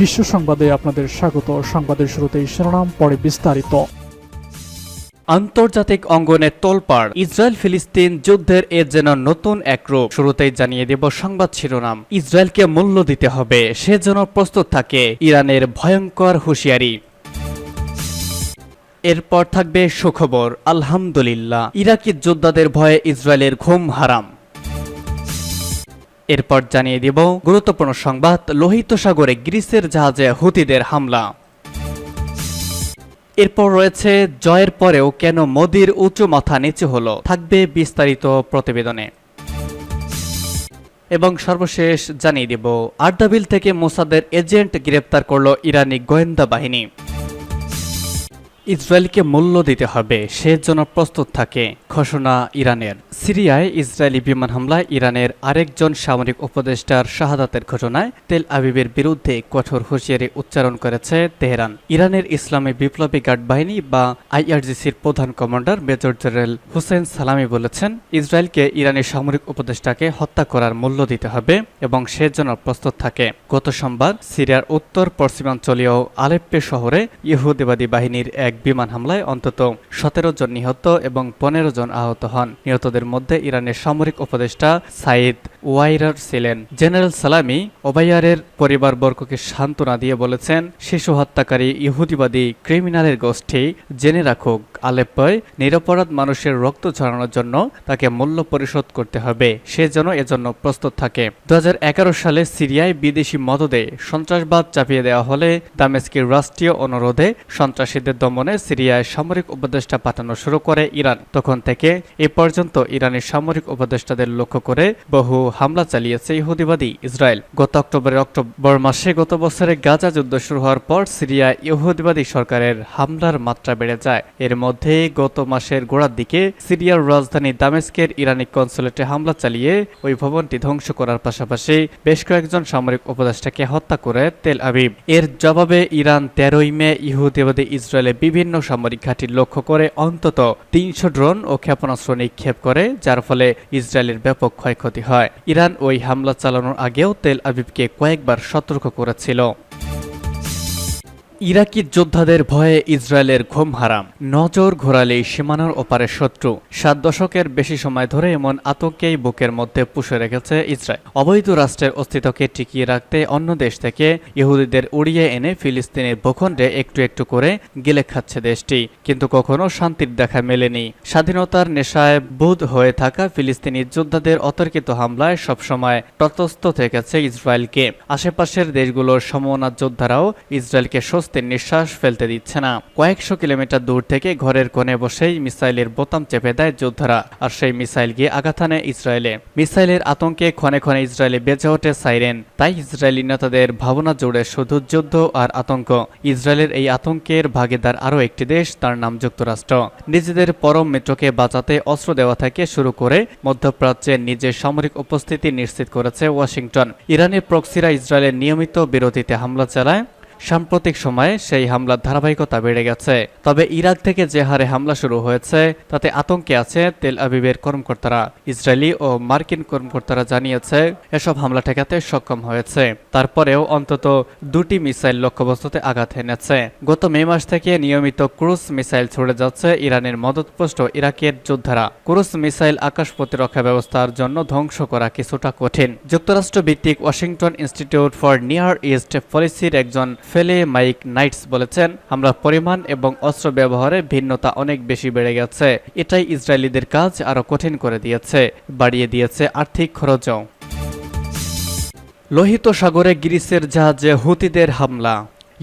বিশ্ব সংবাদে আপনাদের স্বাগত। সংবাদের শুরুতেই শিরোনাম, পরে বিস্তারিত। আন্তর্জাতিক অঙ্গনে তোলপাড় ইসরায়েল ফিলিস্তিন যুদ্ধের এ যেন নতুন এক রূপ। শুরুতেই জানিয়ে দেব সংবাদ শিরোনাম। ইসরায়েলকে মূল্য দিতে হবে, সে যেন প্রস্তুত থাকে, ইরানের ভয়ঙ্কর হুঁশিয়ারি। এরপর থাকবে সুখবর, আলহামদুলিল্লাহ। ইরাকি যোদ্ধাদের ভয়ে ইসরায়েলের ঘুম হারাম। এরপর জানিয়ে দেব গুরুত্বপূর্ণ সংবাদ, লোহিত সাগরে গ্রিসের জাহাজে হুতিদের হামলা। এরপর রয়েছে, জয়ের পরেও কেন মোদির উঁচু মাথা নিচু হলো, থাকবে বিস্তারিত প্রতিবেদনে। এবং সর্বশেষ জানিয়ে দেব, আর্দাবিল থেকে মোসাদের এজেন্ট গ্রেপ্তার করল ইরানি গোয়েন্দা বাহিনী। ইসরায়েলকে মূল্য দিতে হবে সে জন্য প্রস্তুত থাকে। ঘোষণা ইরানের। সিরিয়ায় ইসরায়েলি বিমান হামলায় ইরানের আরেকজন সামরিক উপদেষ্টার শাহাদাতের ঘটনায় তেল আবিবের বিরুদ্ধে কঠোর হুঁশিয়ারি উচ্চারণ করেছে তেহরান। ইরানের ইসলামী বিপ্লবী গার্ড বাহিনী বা আইআরজিসির প্রধান কমান্ডার মেজর জেনারেল হুসেন সালামি বলেছেন, ইসরায়েলকে ইরানের সামরিক উপদেষ্টাকে হত্যা করার মূল্য দিতে হবে এবং সে জন্য প্রস্তুত থাকে। গত সোমবার সিরিয়ার উত্তর পশ্চিমাঞ্চলীয় আলেপ্পে শহরে ইহুদিবাদী বাহিনীর এক বিমান হামলায় অন্তত সতেরো জন নিহত এবং পনেরো জন আহত হন। নিহতদের মধ্যে ইরানের সামরিক উপদেষ্টা সাইদ ওয়াইরার ছিলেন। জেনারেল সালামি ওবাইয়ারের পরিবারবর্গকে সান্ত্বনা দিয়ে বলেছেন, শিশু হত্যাকারী ইহুদিবাদী ক্রিমিনালের গোষ্ঠী জেনে রাখুক, আলেপ্পয় নিরপরাধ মানুষের রক্ত ঝরানোর জন্য তাকে মূল্য পরিশোধ করতে হবে। সে যেন এজন্য প্রস্তুত থাকে। দু হাজার এগারো সালে সিরিয়ায় বিদেশি মদদে সন্ত্রাসবাদ চাপিয়ে দেওয়া হলে দামেস্কের রাষ্ট্রীয় অনুরোধে সন্ত্রাসীদের দমনে সিরিয়ায় সামরিক উপদেষ্টা পাঠানো শুরু করে ইরান। তখন থেকে এ পর্যন্ত ইরানের সামরিক উপদেষ্টাদের লক্ষ্য করে বহু হামলা চালিয়েছে ইহুদিবাদী ইসরায়েল। গত অক্টোবরের অক্টোবর মাসে গত বছরে গাজা যুদ্ধ শুরু হওয়ার পর সিরিয়ায় ইহুদিবাদী সরকারের হামলার মাত্রা বেড়ে যায়। এর মধ্যে গত মাসের গোড়ার দিকে সিরিয়ার রাজধানী দামেস্কের ইরানি কনসুলেটে হামলা চালিয়ে ওই ভবনটি ধ্বংস করার পাশাপাশি বেশ কয়েকজন সামরিক উপদেষ্টাকে হত্যা করে তেল আবিব। এর জবাবে ইরান তেরোই মে ইহুদিবাদী ইসরায়েলে বিভিন্ন সামরিক ঘাঁটি লক্ষ্য করে অন্তত তিনশো ড্রোন ও ক্ষেপণাস্ত্র নিক্ষেপ করে, যার ফলে ইসরায়েলের ব্যাপক ক্ষয়ক্ষতি হয়। ইরান ওই হামলা চালানোর আগেও তেল আবিবকে কয়েকবার সতর্ক করেছিল। ইরাকি যোদ্ধাদের ভয়ে ইসরায়েলের ঘুম হারাম। নজর ঘোরালেই সীমানার ওপারে শত্রু। সাত দশকের বেশি সময় ধরে এমন আতঙ্কেই বুকের মধ্যে পুষে রেখেছে ইসরায়েল। অবৈধ রাষ্ট্রের অস্তিত্বকে টিকিয়ে রাখতে অন্য দেশ থেকে ইহুদিদের উড়িয়ে এনে ফিলিস্তিনের ভূখণ্ডে একটু একটু করে গিলে খাচ্ছে দেশটি। কিন্তু কখনো শান্তির দেখা মেলেনি। স্বাধীনতার নেশায় বুধ হয়ে থাকা ফিলিস্তিনি যোদ্ধাদের অতর্কিত হামলায় সবসময় তটস্থ থেকেছে ইসরায়েলকে। আশেপাশের দেশগুলোর সমমনা যোদ্ধারাও ইসরায়েলকে স্বস্তির নিঃশ্বাস ফেলতে দিচ্ছে না। কয়েকশো কিলোমিটার দূর থেকে ঘরের কোণে বসেই মিসাইলের বোতাম চেপে দেয় যোদ্ধারা, আর সেই মিসাইল গিয়ে আঘাত হানে ইসরায়েলে। মিসাইলের আতঙ্কে ক্ষণে ক্ষণে ইসরায়েলে বেঁচে ওঠে সাইরেন। তাই ইসরায়েলি নেতাদের ভাবনা জুড়ে শুধু যুদ্ধ আর আতঙ্ক। ইসরায়েলের এই আতঙ্কের ভাগিদার আরও একটি দেশ, তার নাম যুক্তরাষ্ট্র। নিজেদের পরম মিত্রকে বাঁচাতে অস্ত্র দেওয়া থেকে শুরু করে মধ্যপ্রাচ্যে নিজের সামরিক উপস্থিতি নিশ্চিত করেছে ওয়াশিংটন। ইরানের প্রক্সিরা ইসরায়েলের নিয়মিত বিরোধীতে হামলা চালায়। সাম্প্রতিক সময়ে সেই হামলার ধারাবাহিকতা বেড়ে গেছে। তবে ইরাক থেকে যে হারে হামলা শুরু হয়েছে, তাতে আতঙ্কে আছে তেল আবিবের কর্মকর্তারা। ইসরায়েলি ও মার্কিন কর্মকর্তারা জানিয়েছে, এসব হামলা ঠেকাতে সক্ষম হয়েছে। তারপরেও অন্তত দুটি মিসাইল লক্ষ্যবস্তুতে আঘাত এনেছে। গত মে মাস থেকে নিয়মিত ক্রুজ মিসাইল ছুড়ে যাচ্ছে ইরানের মদতপুষ্ট ইরাকের যোদ্ধারা। ক্রুজ মিসাইল আকাশ প্রতিরক্ষা ব্যবস্থার জন্য ধ্বংস করা কিছুটা কঠিন। যুক্তরাষ্ট্র ভিত্তিক Washington Institute for Near East পলিসির একজন ফেলে মাইক নাইটস বলেছেন, হামলার পরিমাণ এবং অস্ত্র ব্যবহারে ভিন্নতা অনেক বেশি বেড়ে গেছে। এটাই ইসরায়েলিদের কাজ আরও কঠিন করে দিয়েছে, বাড়িয়ে দিয়েছে আর্থিক খরচও। লোহিত সাগরে গ্রিসের জাহাজে হুতিদের হামলা।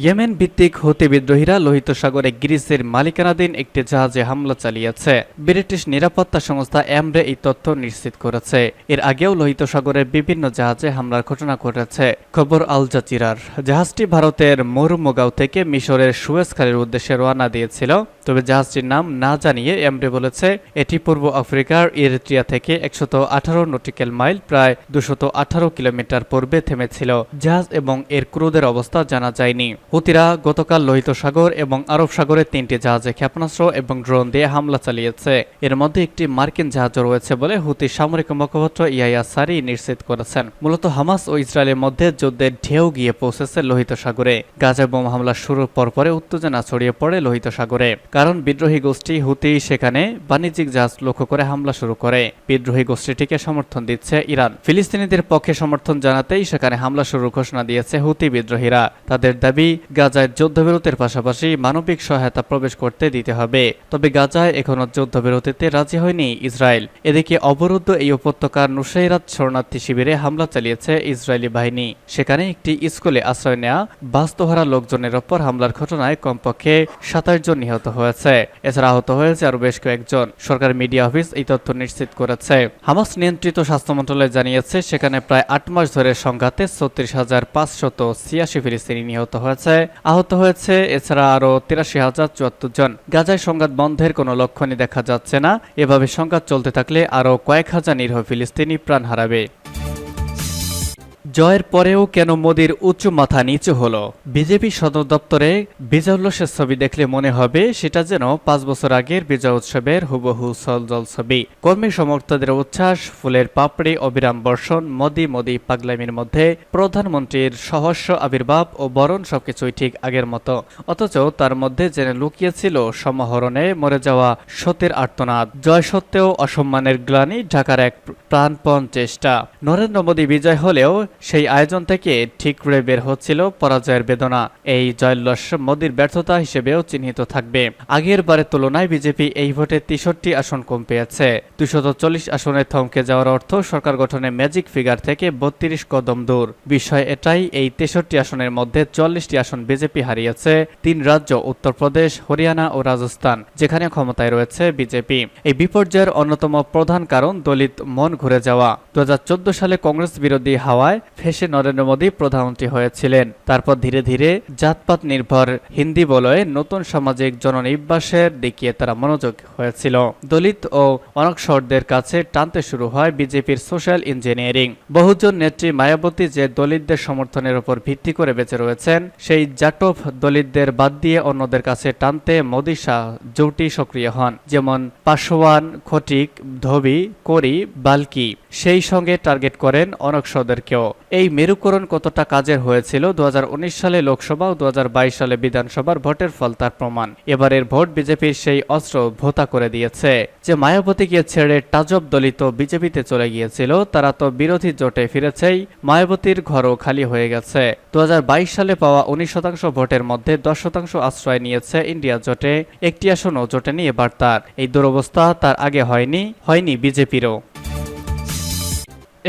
ইয়েমেন ভিত্তিক হুতি বিদ্রোহীরা লোহিত সাগরে গ্রিসের মালিকানাধীন একটি জাহাজে হামলা চালিয়েছে। ব্রিটিশ নিরাপত্তা সংস্থা এমরে এই তথ্য নিশ্চিত করেছে। এর আগেও লোহিত সাগরের বিভিন্ন জাহাজে হামলার ঘটনা ঘটেছে, খবর আল জাজিরার। জাহাজটি ভারতের মরুমগাঁও থেকে মিশরের সুয়েজ খালের উদ্দেশ্যে রওনা দিয়েছিল। তবে জাহাজটির নাম না জানিয়ে এমরে বলেছে, এটি পূর্ব আফ্রিকার ইরিত্রিয়া থেকে একশত আঠারো নটিক্যাল মাইল, প্রায় দুশত আঠারো কিলোমিটার পূর্বে থেমেছিল। জাহাজ এবং এর ক্রুদের অবস্থা জানা যায়নি। হুতিরা গতকাল লোহিত সাগর এবং আরব সাগরে তিনটি জাহাজে ক্ষেপণাস্ত্র এবং ড্রোন দিয়ে হামলা চালিয়েছে। এর মধ্যে একটি মার্কিন জাহাজও রয়েছে বলে হুতি সামরিক মুখপাত্র ইয়াইয়া সারি নিশ্চিত করেছেন। মূলত হামাস ও ইসরায়েলের মধ্যে যুদ্ধের ঢেউ গিয়ে পৌঁছেছে লোহিত সাগরে। গাজা বোমা হামলা শুরুর পরপরে উত্তেজনা ছড়িয়ে পড়ে লোহিত সাগরে। কারণ বিদ্রোহী গোষ্ঠী হুতি সেখানে বাণিজ্যিক জাহাজ লক্ষ্য করে হামলা শুরু করে। বিদ্রোহী গোষ্ঠীটিকে সমর্থন দিচ্ছে ইরান। ফিলিস্তিনিদের পক্ষে সমর্থন জানাতেই সেখানে হামলা শুরুর ঘোষণা দিয়েছে হুতি বিদ্রোহীরা। তাদের দাবি গাজায় যুদ্ধবিরতির পাশাপাশি মানবিক সহায়তা প্রবেশ করতে দিতে হবে। তবে গাজায় এখনও যুদ্ধবিরতিতে রাজি হয়নি ইসরায়েল। এদিকে অবরুদ্ধ এই উপত্যকার নুসাইরাত শরণার্থী শিবিরে হামলা চালিয়েছে ইসরায়েলি বাহিনী। সেখানে একটি স্কুলে আশ্রয় নেওয়া বাস্তুহারা লোকজনের ওপর হামলার ঘটনায় কমপক্ষে সাতাশ জন নিহত হয়েছে। এছাড়া আহত হয়েছে আরও বেশ কয়েকজন। সরকার মিডিয়া অফিস এই তথ্য নিশ্চিত করেছে। হামাস নিয়ন্ত্রিত স্বাস্থ্য মন্ত্রণালয় জানিয়েছে, সেখানে প্রায় আট মাস ধরে সংঘাতে ছত্রিশ হাজার পাঁচশত ছিয়াশি ফিলিস্তিনি নিহত হয়েছে। আহত হয়েছে, এছাড়া আরও তিরাশি হাজার চুয়াত্তর জন। গাজায় সংঘাত বন্ধের কোনো লক্ষণই দেখা যাচ্ছে না। এভাবে সংঘাত চলতে থাকলে আরও কয়েক হাজার নিরীহ ফিলিস্তিনি প্রাণ হারাবে। জয়ের পরেও কেন মোদির উঁচু মাথা নিচু হলো? বিজেপি সদর দপ্তরে বিজয় উল্লাসের ছবি দেখলে মনে হবে সেটা যেন পাঁচ বছর আগের বিজয় উৎসবের হুবহু সলজল ছবি। কর্মী সমর্থকদের উচ্ছ্বাস, ফুলের পাপড়ি, অবিরাম বর্ষণ, মোদি মোদি পাগলামির মধ্যে প্রধানমন্ত্রীর সহস্য আবির্ভাব ও বরণ সবকিছুই ঠিক আগের মতো। অথচ তার মধ্যে যেন লুকিয়েছিল সমাহরণে মরে যাওয়া সত্যের আর্তনাদ। জয় সত্ত্বেও অসম্মানের গ্লানি ঢাকার এক প্রাণপণ চেষ্টা। নরেন্দ্র মোদী বিজয় হলেও সেই আয়োজন থেকে ঠিক করে বের হচ্ছিল পরাজয়ের বেদনা। এই জয়োল্লাস মোদীর ব্যর্থতা হিসেবেও চিহ্নিত থাকবে। আগের বারের তুলনায় বিজেপি এই ভোটে তেষট্টি আসন কম পেয়েছে। দুশত চল্লিশ আসনে থমকে যাওয়ার অর্থ সরকার গঠনে ম্যাজিক ফিগার থেকে বত্রিশ কদম দূর। বিষয় এটাই, এই তেষট্টি আসনের মধ্যে চল্লিশটি আসন বিজেপি হারিয়েছে। তিন রাজ্য, উত্তরপ্রদেশ, হরিয়ানা ও রাজস্থান, যেখানে ক্ষমতায় রয়েছে বিজেপি। এই বিপর্যয়ের অন্যতম প্রধান কারণ দলিত মন ঘুরে যাওয়া। দু হাজার চোদ্দ সালে কংগ্রেস বিরোধী হাওয়ায় ফেসে নরেন্দ্র মোদী প্রধানমন্ত্রী হয়েছিলেন। তারপর ধীরে ধীরে জাতপাত নির্ভর হিন্দি বলয়ে নতুন সামাজিক জননিবাসের দিকে তারা মনোযোগ হয়েছিল। দলিত ও অনক্ষরদের কাছে টানতে শুরু হয় বিজেপির সোশ্যাল ইঞ্জিনিয়ারিং। বহুজন নেত্রী মায়াবতী যে দলিতদের সমর্থনের উপর ভিত্তি করে বেঁচে রয়েছেন, সেই জাটভ দলিতদের বাদ দিয়ে অন্যদের কাছে টানতে মোদী শাহ জোটি সক্রিয় হন। যেমন পাশোয়ান খটিক, ধবি, করি, বালকি। সেই সঙ্গে টার্গেট করেন অনক্ষরদেরকেও এই মেরুকরণ কতটা কাজের হয়েছিল? দু হাজার উনিশ সালে লোকসভা ও দু হাজার বাইশ সালে বিধানসভার ভোটের ফল তার প্রমাণ। এবারের ভোট বিজেপির সেই অস্ত্র ভোতা করে দিয়েছে। যে মায়াবতীকে ছেড়ে টাজব দলিত বিজেপিতে চলে গিয়েছিল, তারা তো বিরোধী জোটে ফিরেছেই, মায়াবতীর ঘরও খালি হয়ে গেছে। দু হাজার বাইশ সালে পাওয়া উনিশ শতাংশ ভোটের মধ্যে দশ শতাংশ আশ্রয় নিয়েছে ইন্ডিয়া জোটে। একটি আসনও জোটে নিয়ে এবার তার এই দুরবস্থা তার আগে হয়নি হয়নি বিজেপিরও।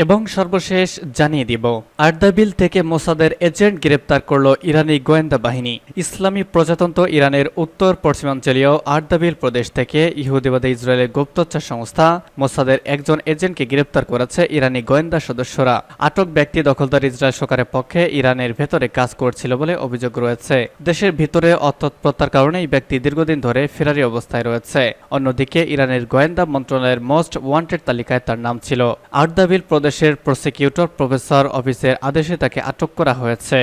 এবং সর্বশেষ জানিয়ে দিব। আর্দাবিল থেকে মোসাদের এজেন্ট গ্রেপ্তার করল ইরানি গোয়েন্দা বাহিনী। ইসলামী প্রজাতন্ত্র ইরানের উত্তর পশ্চিমাঞ্চলীয় আর্দাবিল প্রদেশ থেকে ইহুদিবাদী ইসরায়েলের গুপ্তচর সংস্থা মোসাদের একজন এজেন্টকে গ্রেপ্তার করেছে ইরানি গোয়েন্দা সদস্যরা। আটক ব্যক্তি দখলদার ইসরায়েল সরকারের পক্ষে ইরানের ভেতরে কাজ করছিল বলে অভিযোগ রয়েছে। দেশের ভিতরে অতৎপরতার কারণে এই ব্যক্তি দীর্ঘদিন ধরে ফেরারি অবস্থায় রয়েছে। অন্যদিকে ইরানের গোয়েন্দা মন্ত্রণালয়ের মোস্ট ওয়ান্টেড তালিকায় তার নাম ছিল। আর্দাবিল প্রদেশের প্রসিকিউটর প্রফেসর অফিসের আদেশে তাকে আটক করা হয়েছে।